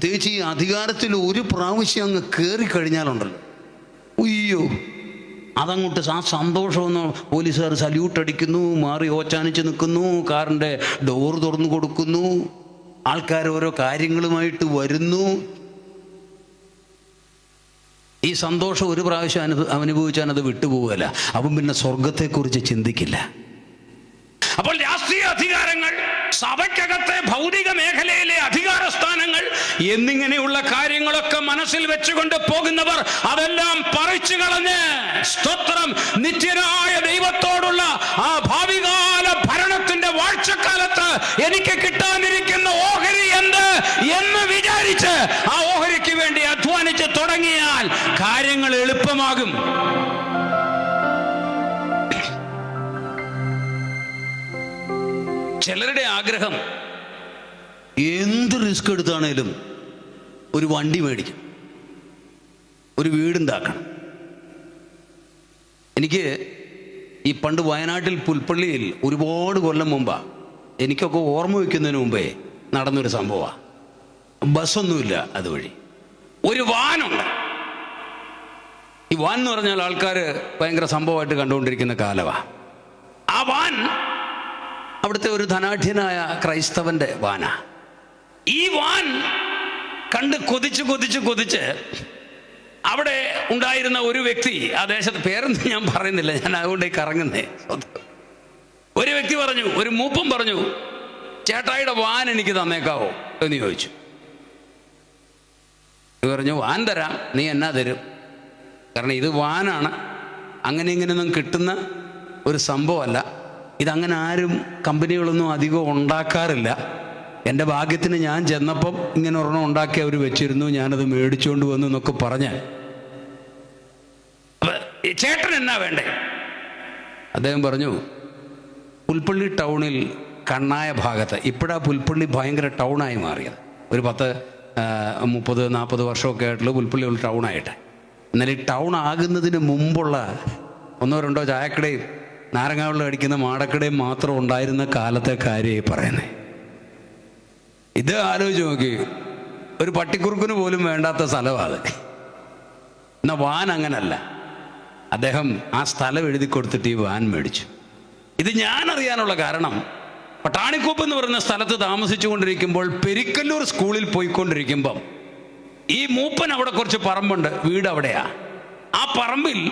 പ്രത്യേകിച്ച് ഈ അധികാരത്തിൽ ഒരു പ്രാവശ്യം അങ്ങ് കയറി കഴിഞ്ഞാലുണ്ടല്ലോ. ഉയ്യോ അതങ്ങോട്ട് ആ സന്തോഷമൊന്ന് പോലീസുകാർ സല്യൂട്ട് അടിക്കുന്നു മാറി ഓച്ചാനിച്ച് നിൽക്കുന്നു കാറിന്റെ ഡോർ തുറന്നു കൊടുക്കുന്നു ആൾക്കാർ ഓരോ കാര്യങ്ങളുമായിട്ട് വരുന്നു. ഈ സന്തോഷം ഒരു പ്രാവശ്യം അനുഭ അനുഭവിച്ചാൽ അത് വിട്ടുപോകല്ല അപ്പം പിന്നെ സ്വർഗത്തെക്കുറിച്ച് ചിന്തിക്കില്ല. അപ്പോൾ രാഷ്ട്രീയ അധികാരങ്ങൾ സഭയ്ക്കകത്തെ ഭൗതിക മേഖലയിലെ അധികാര സ്ഥാനങ്ങൾ എന്നിങ്ങനെയുള്ള കാര്യങ്ങളൊക്കെ മനസ്സിൽ വെച്ചുകൊണ്ട് പോകുന്നവർ അതെല്ലാം പറിച്ചു കളഞ്ഞ് സ്തോത്രം നിത്യനായ ദൈവത്തോടുള്ള ആ ഭാവികാല ഭരണത്തിന്റെ വാഴ്ചക്കാലത്ത് എനിക്ക് കിട്ടാനിരിക്കുന്ന ഓഹരി എന്ത് എന്ന് വിചാരിച്ച് ആ ആഗ്രഹം. എന്ത് റിസ്ക് എടുത്താണേലും ഒരു വണ്ടി മേടിക്കും. ഒരു വീടുണ്ടാക്കണം. എനിക്ക് ഈ പണ്ട് വയനാട്ടിൽ പുൽപ്പള്ളിയിൽ ഒരുപാട് കൊല്ലം മുമ്പാ എനിക്കൊക്കെ ഓർമ്മ വയ്ക്കുന്നതിന് മുമ്പേ നടന്നൊരു സംഭവമാണ് ബസ്സൊന്നുമില്ല അതുവഴി. ഒരു വാനുണ്ട്. ഈ വാൻ എന്ന് പറഞ്ഞാൽ ആൾക്കാർ ഭയങ്കര സംഭവമായിട്ട് കണ്ടുകൊണ്ടിരിക്കുന്ന കാലമാണ് ആ വാൻ അവിടുത്തെ ഒരു ധനാഢ്യനായ ക്രൈസ്തവന്റെ വാന. ഈ വാൻ കണ്ട് കൊതിച്ച് കൊതിച്ച് കൊതിച്ച് അവിടെ ഉണ്ടായിരുന്ന ഒരു വ്യക്തി ആ ദേശത്ത് പേരൊന്നും ഞാൻ പറയുന്നില്ല ഞാൻ അതുകൊണ്ട് കറങ്ങുന്നേ. ഒരു വ്യക്തി പറഞ്ഞു ഒരു മൂപ്പം പറഞ്ഞു ചേട്ടായിയുടെ വാൻ എനിക്ക് തന്നേക്കാവോ? എന്ന് ചോദിച്ചു. പറഞ്ഞു വാൻ തരാം നീ എന്നാ തരും? കാരണം ഇത് വാനാണ് അങ്ങനെ ഇങ്ങനെയൊന്നും കിട്ടുന്ന ഒരു സംഭവമല്ല. ഇതങ്ങനെ ആരും കമ്പനികളൊന്നും അധികം ഉണ്ടാക്കാറില്ല. എന്റെ ഭാഗ്യത്തിന് ഞാൻ ചെന്നപ്പം ഇങ്ങനെ ഒരെണ്ണം ഉണ്ടാക്കി അവർ വെച്ചിരുന്നു. ഞാനത് മേടിച്ചുകൊണ്ട് വന്നു എന്നൊക്കെ പറഞ്ഞ്. ചേട്ടൻ എന്നാ വേണ്ടേ? അദ്ദേഹം പറഞ്ഞു പുൽപ്പള്ളി ടൗണിൽ കണ്ണായ ഭാഗത്ത് ഇപ്പോഴാ പുൽപ്പള്ളി ഭയങ്കര ടൗണായി മാറിയത്. ഒരു പത്ത് മുപ്പത് നാൽപ്പത് വർഷമൊക്കെ ആയിട്ടുള്ള പുൽപ്പള്ളി ഒരു ടൗണായിട്ട്. എന്നാൽ ഈ ടൗൺ ആകുന്നതിന് മുമ്പുള്ള ഒന്നോ രണ്ടോ ചായക്കടയും നാരങ്ങാവെള്ളം അടിക്കുന്ന മാടക്കടയും മാത്രം ഉണ്ടായിരുന്ന കാലത്തെ കാര്യമായി പറയുന്നത് ഇത് ആലോചിച്ച് നോക്കി. ഒരു പട്ടിക്കുറുക്കിന് പോലും വേണ്ടാത്ത സ്ഥലമാണ് അത്. എന്നാൽ വാൻ അങ്ങനല്ല. അദ്ദേഹം ആ സ്ഥലം എഴുതി കൊടുത്തിട്ട് ഈ വാൻ മേടിച്ചു. ഇത് ഞാൻ അറിയാനുള്ള കാരണം പട്ടാണിക്കോപ്പ് എന്ന് പറയുന്ന സ്ഥലത്ത് താമസിച്ചു കൊണ്ടിരിക്കുമ്പോൾ പെരിക്കല്ലൂർ സ്കൂളിൽ പോയിക്കൊണ്ടിരിക്കുമ്പം ഈ മൂപ്പൻ അവിടെ കുറച്ച് പറമ്പുണ്ട് വീട് അവിടെയാ. ആ പറമ്പിൽ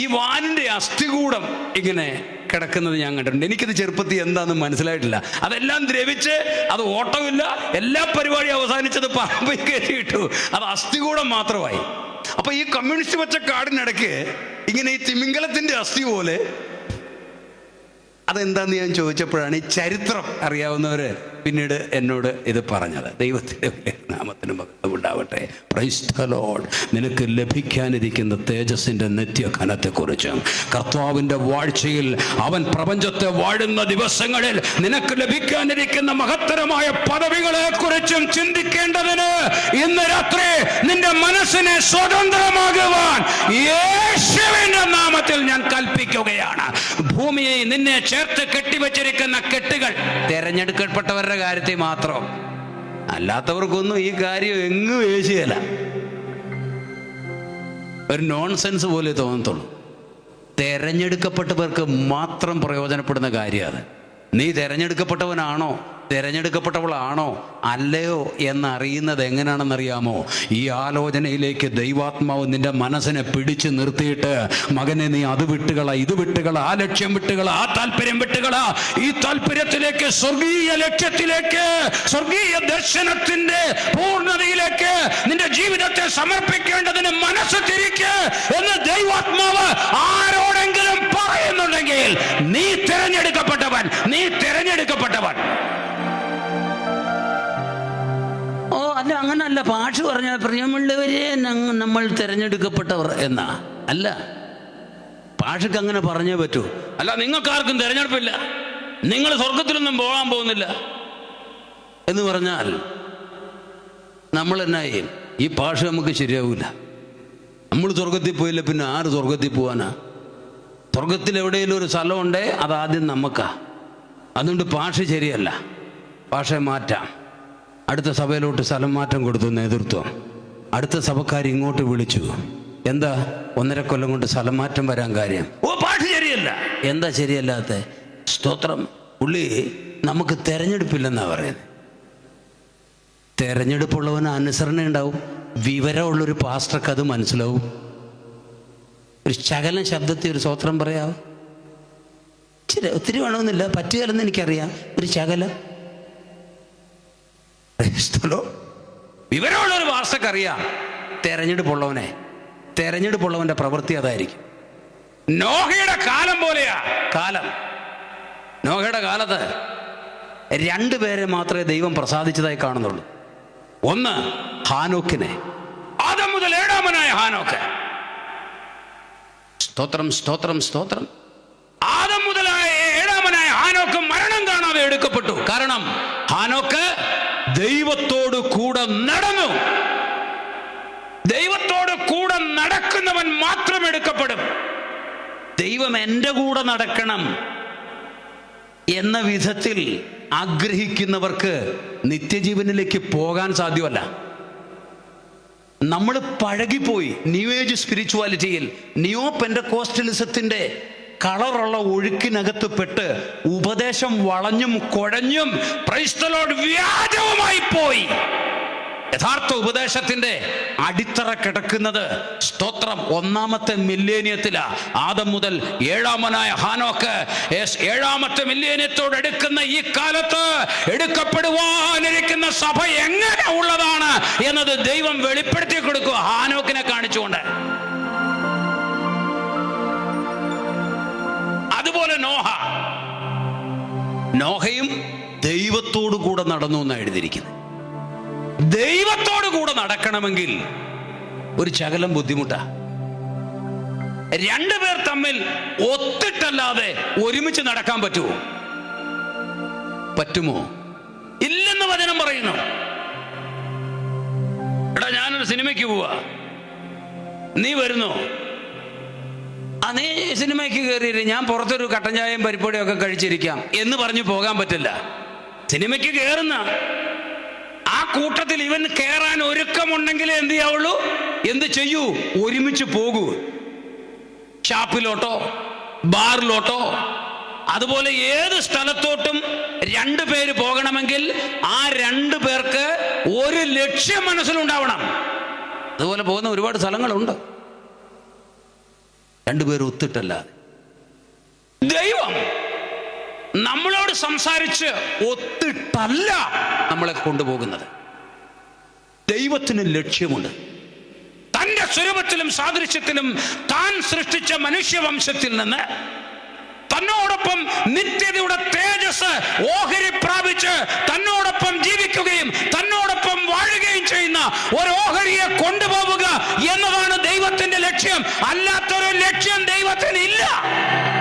ഈ വാനിന്റെ അസ്ഥികൂടം ഇങ്ങനെ കിടക്കുന്നത് ഞാൻ കണ്ടിട്ടുണ്ട്. എനിക്കത് ചെറുപ്പത്തിൽ എന്താണെന്ന് മനസ്സിലായിട്ടില്ല. അതെല്ലാം ദ്രവിച്ച് അത് ഓട്ടമില്ല എല്ലാ പരിപാടിയും അവസാനിച്ചത് പറമ്പിൽ കയറ്റിയിട്ടു അത് അസ്ഥികൂടം മാത്രമായി. അപ്പൊ ഈ കമ്മ്യൂണിസ്റ്റ് വെച്ച കാടിനിടയ്ക്ക് ഇങ്ങനെ ഈ തിമിംഗലത്തിന്റെ അസ്ഥി പോലെ അതെന്താന്ന് ഞാൻ ചോദിച്ചപ്പോഴാണ് ഈ ചരിത്രം അറിയാവുന്നവര് പിന്നീട് എന്നോട് ഇത് പറഞ്ഞത്. ദൈവത്തിന്റെ നാമത്തിന് the Lord. നിനക്ക് ലഭിക്കാനിരിക്കുന്ന തേജസ്സിന്റെ നിത്യഘനത്തെക്കുറിച്ച്. കർത്താവിന്റെ വാഴ്ചയിൽ അവൻ പ്രപഞ്ചത്തെ വാഴുന്ന ദിവസങ്ങളിൽ നിനക്ക് ലഭിക്കാനിരിക്കുന്ന മഹത്തരമായ പദവികളെ കുറിച്ചും ചിന്തിക്കേണ്ടതിന് ഇന്ന് രാത്രി നിന്റെ മനസ്സിനെ സ്വതന്ത്രമാകുവാൻ യേശുവിന്റെ നാമത്തിൽ ഞാൻ കൽപ്പിക്കുകയാണ്. ഭൂമിയെ നിന്നെ ചേർത്ത് കെട്ടിവെച്ചിരിക്കുന്ന കെട്ടുകൾ. തെരഞ്ഞെടുക്കപ്പെട്ടവരുടെ കാര്യത്തിൽ മാത്രം. അല്ലാത്തവർക്കൊന്നും ഈ കാര്യം എങ്ങും ഏശിയല്ല. ഒരു നോൺസെൻസ് പോലെ തോന്നത്തുള്ളൂ. തെരഞ്ഞെടുക്കപ്പെട്ടവർക്ക് മാത്രം പ്രയോജനപ്പെടുന്ന കാര്യമാണ്. നീ തെരഞ്ഞെടുക്കപ്പെട്ടവനാണോ? തെരഞ്ഞെടുക്കപ്പെട്ടവളാണോ? അല്ലയോ എന്നറിയുന്നത് എങ്ങനെയാണെന്നറിയാമോ ഈ ആലോചനയിലേക്ക് ദൈവാത്മാവ് നിന്റെ മനസ്സിനെ പിടിച്ചു നിർത്തിയിട്ട് മകനെ നീ അത് വിട്ടുകള ഇത് വിട്ടുകള ആ ലക്ഷ്യം വിട്ടുകള ആ താല്പര്യം വിട്ടുകള ഈ താല്പര്യത്തിലേക്ക് സ്വർഗീയ ലക്ഷ്യത്തിലേക്ക് സ്വർഗീയ ദർശനത്തിന്റെ പൂർണതയിലേക്ക് നിന്റെ ജീവിതത്തെ സമർപ്പിക്കേണ്ടതിന് മനസ്സ് തിരിക്ക് എന്ന് ദൈവാത്മാവ് ആരോടെങ്കിലും പറയുന്നുണ്ടെങ്കിൽ നീ തിരഞ്ഞെടുക്കപ്പെട്ടവൻ നീ തിരഞ്ഞെടുക്കപ്പെട്ടവൻ. അങ്ങനല്ല പാഷ് പറഞ്ഞാൽ പ്രിയമുള്ളവരെ നമ്മൾ തിരഞ്ഞെടുക്കപ്പെട്ടവർ എന്നാ. അല്ല പാഷക്ക് അങ്ങനെ പറഞ്ഞേ പറ്റൂ. അല്ല നിങ്ങൾക്കാർക്കും തിരഞ്ഞെടുപ്പില്ല. നിങ്ങൾ സ്വർഗത്തിലൊന്നും പോകാൻ പോകുന്നില്ല. എന്ന് പറഞ്ഞാൽ നമ്മൾ എന്നാ ചെയ്യും? ഈ പാഷ നമുക്ക് ശരിയാവില്ല നമ്മൾ സ്വർഗത്തിൽ പോയില്ല പിന്നെ ആര് സ്വർഗത്തിൽ പോവാനാ? സ്വർഗത്തിൽ എവിടെയെങ്കിലും ഒരു സ്ഥലമുണ്ടേ അതാദ്യം നമുക്കാ. അതുകൊണ്ട് പാഷ ശരിയല്ല. പാഷ മാറ്റാം. അടുത്ത സഭയിലോട്ട് സ്ഥലം മാറ്റം കൊടുത്തു നേതൃത്വം. അടുത്ത സഭക്കാർ ഇങ്ങോട്ട് വിളിച്ചു. എന്താ? ഒന്നര കൊല്ലം കൊണ്ട് സ്ഥലം മാറ്റം വരാൻ കാര്യം. ഓ പാട്ട് ശരിയല്ല. എന്താ ശരിയല്ലാത്ത? സ്തോത്രം. പുള്ളി നമുക്ക് തെരഞ്ഞെടുപ്പില്ലെന്നാ പറയുന്നത്. തെരഞ്ഞെടുപ്പുള്ളവന് അനുസരണ ഉണ്ടാവും. വിവരമുള്ളൊരു പാസ്റ്റർക്ക് അത് മനസ്സിലാവും. ഒരു ശകലം ശബ്ദത്തിൽ ഒരു സ്തോത്രം പറയാവോ. ഇച്ചിരി ഒത്തിരി വേണമെന്നില്ല. പറ്റുകയല്ലെന്ന് എനിക്കറിയാം. ഒരു ശകലം. ക്രൈസ്തലോ വിവരമുള്ള ഒരു വാർത്തക്കറിയാം തെരഞ്ഞെടുപ്പുള്ളവനെ തെരഞ്ഞെടുപ്പുള്ളവന്റെ പ്രവൃത്തി അതായിരിക്കും. നോഹയുടെ കാലം പോലെയാ. കാലം. നോഹയുടെ കാലത്ത് രണ്ടു പേരെ മാത്രമേ ദൈവം പ്രസാദിച്ചതായി കാണുന്നുള്ളൂ. ഒന്ന് ഹാനോക്കിനെ. ആദം മുതൽ ഏഴാമനായ ഹാനോക്ക്. സ്തോത്രം സ്തോത്രം സ്തോത്രം. ആദം മുതലായ ഏഴാമനായ ഹാനോക്ക് മരണം കാണാതെ എടുക്കപ്പെട്ടു. കാരണം ഹാനോക്ക് ദൈവത്തോട് കൂടെ നടന്നു. ദൈവത്തോട് കൂടെ നടക്കുന്നവൻ മാത്രം എടുക്കപ്പെടും. ദൈവം എന്റെ കൂടെ നടക്കണം എന്ന വിധത്തിൽ ആഗ്രഹിക്കുന്നവർക്ക് നിത്യജീവനിലേക്ക് പോകാൻ സാധ്യമല്ല. നമ്മൾ പഴകിപ്പോയി. ന്യൂ ഏജ് സ്പിരിച്വാലിറ്റിയിൽ നിയോ പെൻഡക്കോസ്റ്റലിസത്തിന്റെ കളറുള്ള ഒഴുക്കിനകത്ത് പെട്ട് ഉപദേശം വളഞ്ഞും കുഴഞ്ഞും ക്രൈസ്തലോട് വ്യാജവുമായി പോയി. യഥാർത്ഥ ഉപദേശത്തിന്റെ അടിത്തറ കിടക്കുന്നത് സ്തോത്രം ഒന്നാമത്തെ മില്ലേനിയത്തിലാ. ആദം മുതൽ ഏഴാമനായ ഹാനോക്ക് ഏഴാമത്തെ മില്ലേനിയത്തോട് എടുക്കുന്ന ഈ കാലത്ത് എടുക്കപ്പെടുവാനിരിക്കുന്ന സഭ എങ്ങനെ ഉള്ളതാണ് എന്നത് ദൈവം വെളിപ്പെടുത്തി കൊടുക്കുക. ഹാനോക്കിനെ ദൈവത്തോടു കൂടെ നടന്നു എന്നാണ് എഴുതിയിരിക്കുന്നത് ദൈവത്തോടു കൂടെ നടക്കണമെങ്കിൽ ഒരു ശകലം ബുദ്ധിമുട്ടാ. രണ്ടുപേർ തമ്മിൽ ഒത്തിട്ടല്ലാതെ ഒരുമിച്ച് നടക്കാൻ പറ്റുമോ പറ്റുമോ? ഇല്ലെന്ന് വചനം പറയുന്നു. എടാ ഞാനൊരു സിനിമയ്ക്ക് പോവാ. നീ വരുന്നു? ആ നീ സിനിമയ്ക്ക് കയറിയിട്ട് ഞാൻ പുറത്തൊരു കട്ടൻ ചായയും പരിപ്പൊടിയൊക്കെ കഴിച്ചിരിക്കാം എന്ന് പറഞ്ഞു പോകാൻ പറ്റില്ല. സിനിമയ്ക്ക് കയറുന്ന ആ കൂട്ടത്തിൽ ഇവൻ കയറാൻ ഒരുക്കമുണ്ടെങ്കിൽ എന്ത് ചെയ്യാവുള്ളൂ? എന്ത് ചെയ്യൂ? ഒരുമിച്ച് പോകൂ. ഷാപ്പിലോട്ടോ ബാറിലോട്ടോ അതുപോലെ ഏത് സ്ഥലത്തോട്ടും രണ്ടു പേര് പോകണമെങ്കിൽ ആ രണ്ടു പേർക്ക് ഒരു ലക്ഷ്യം മനസ്സിലുണ്ടാവണം. അതുപോലെ പോകുന്ന ഒരുപാട് സ്ഥലങ്ങളുണ്ട്. രണ്ടുപേർ ഒത്തിട്ടല്ലാതെ. ദൈവം! നമ്മളോട് സംസാരിച്ച് ഒത്തിട്ടല്ല നമ്മളെ കൊണ്ടുപോകുന്നത്. ദൈവത്തിന് ലക്ഷ്യമുണ്ട്. തന്റെ സ്വരൂപത്തിലും സാദൃശ്യത്തിലും താൻ സൃഷ്ടിച്ച മനുഷ്യവംശത്തിൽ നിന്ന് തന്നോടൊപ്പം നിത്യതയുടെ തേജസ് ഓഹരി പ്രാപിച്ച് തന്നോടൊപ്പം ജീവിക്കുകയും തന്നോടൊപ്പം വാഴുകയും ചെയ്യുന്ന ഒരു ഓഹരിയെ കൊണ്ടുപോവുക എന്നതാണ് ദൈവത്തിന്റെ ലക്ഷ്യം. അല്ലാത്തൊരു ലക്ഷ്യം ദൈവത്തിന് ഇല്ല